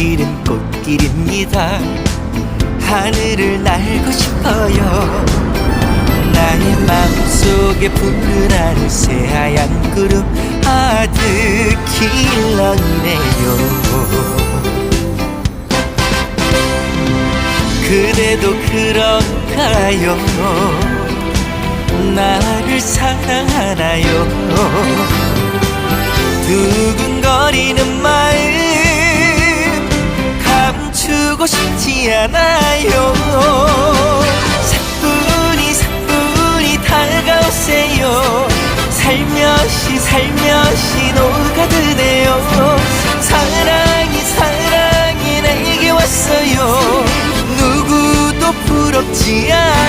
날개가 하늘을 날고 싶어요. 나의 마음속에 푸르나는 새하얀 구름 아득힐러이네요. 그대도 그런가요? 나를 사랑하나요? 두근거리는 않아요? 사뿐히 사뿐히 다가오세요. 살며시 살며시 녹아드네요. 사랑이 사랑이 내게 왔어요. 누구도 부럽지 않아